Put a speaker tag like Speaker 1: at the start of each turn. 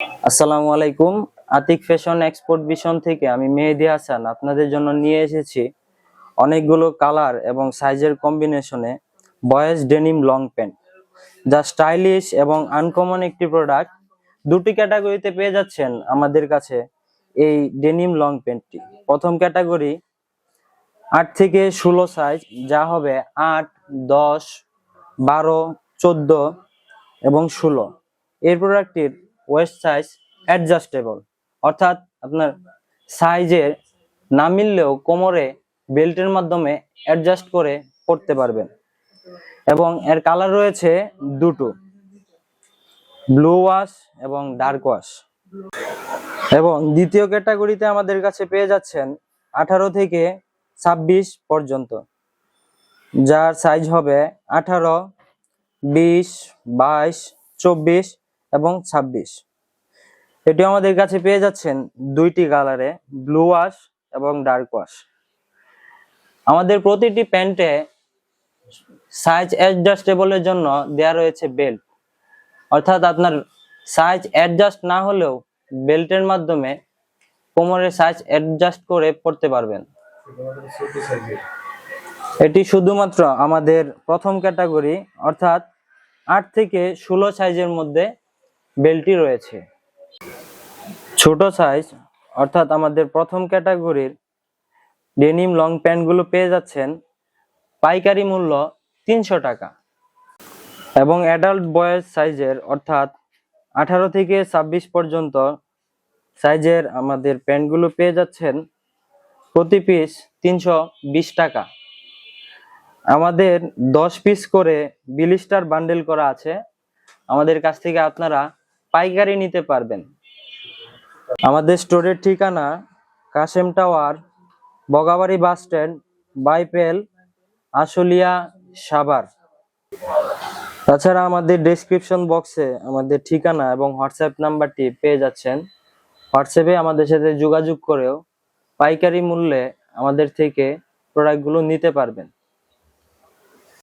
Speaker 1: আসসালামু আলাইকুম। Atik fashion export vision থেকে আমি মেহেদি হাসান আপনাদের জন্য নিয়ে এসেছি অনেকগুলো কালার এবং সাইজের কম্বিনেশনে বয়েজ ডেনিম লং প্যান্ট। যা স্টাইলিশ এবং আনকমন একটি প্রোডাক্ট দুটি ক্যাটাগরিতে পেয়ে যাচ্ছেন আমাদের কাছে এই ডেনিম লং প্যান্টটি। প্রথম ক্যাটাগরি আট থেকে ষোলো সাইজ, যা হবে আট, দশ, বারো, চোদ্দ এবং ষোলো। এই প্রোডাক্টটির ওয়েস্ট সাইজ অ্যাডজাস্টেবল অর্থাৎ আপনার সাইজের না মিললেও কোমরে বেল্টের মাধ্যমে অ্যাডজাস্ট করে পড়তে পারবেন। এবং এর কালার রয়েছে দুটো। ব্লু ওয়াশ এবং ডার্ক ওয়াশ এবং দ্বিতীয় ক্যাটাগরিতে আমাদের কাছে পেয়ে যাচ্ছেন আঠারো থেকে ছাব্বিশ পর্যন্ত। যার সাইজ হবে আঠারো, বিশ, বাইশ, চব্বিশ এবং ছাব্বিশ। এটি আমাদের কাছে পেয়ে যাচ্ছেন দুইটি কালারে ব্লু ওয়াশ এবং ডার্ক ওয়াশ আমাদের প্রতিটি প্যান্টে সাইজ অ্যাডজাস্টেবলের জন্য দেয়া রয়েছে বেল্ট অর্থাৎ আপনার সাইজ অ্যাডজাস্ট না হলেও বেল্টের মাধ্যমে কোমরের সাইজ অ্যাডজাস্ট করে পড়তে পারবেন। এটি শুধুমাত্র আমাদের প্রথম ক্যাটাগরি অর্থাৎ আট থেকে ষোলো সাইজের মধ্যে বেল্টটি রয়েছে। ছোট সাইজ অর্থাৎ আমাদের প্রথম ক্যাটাগরির ডেনিম লং প্যান্টগুলো পেয়ে যাচ্ছেন। পাইকারি মূল্য তিনশো টাকা। এবং অ্যাডাল্ট বয়েজ সাইজের অর্থাৎ আঠারো থেকে ছাব্বিশ পর্যন্ত সাইজের আমাদের প্যান্টগুলো পেয়ে যাচ্ছেন। প্রতি পিস তিনশো বিশ টাকা। আমাদের দশ পিস করে বিলিস্টার বান্ডেল করা আছে। আমাদের কাছ থেকে আপনারা পাইকারি নিতে পারবেন। আমাদের স্টোরের ঠিকানা Kashem tower, Bogabari bus stand, Baipail, Ashulia, Savar. তাছাড়া আমাদের ডেসক্রিপশন বক্সে আমাদের ঠিকানা এবং হোয়াটসঅ্যাপ নাম্বারটি পেয়ে যাচ্ছেন। হোয়াটসঅ্যাপে আমাদের সাথে যোগাযোগ করেও পাইকারি মূল্যে আমাদের থেকে প্রোডাক্টগুলো নিতে পারবেন।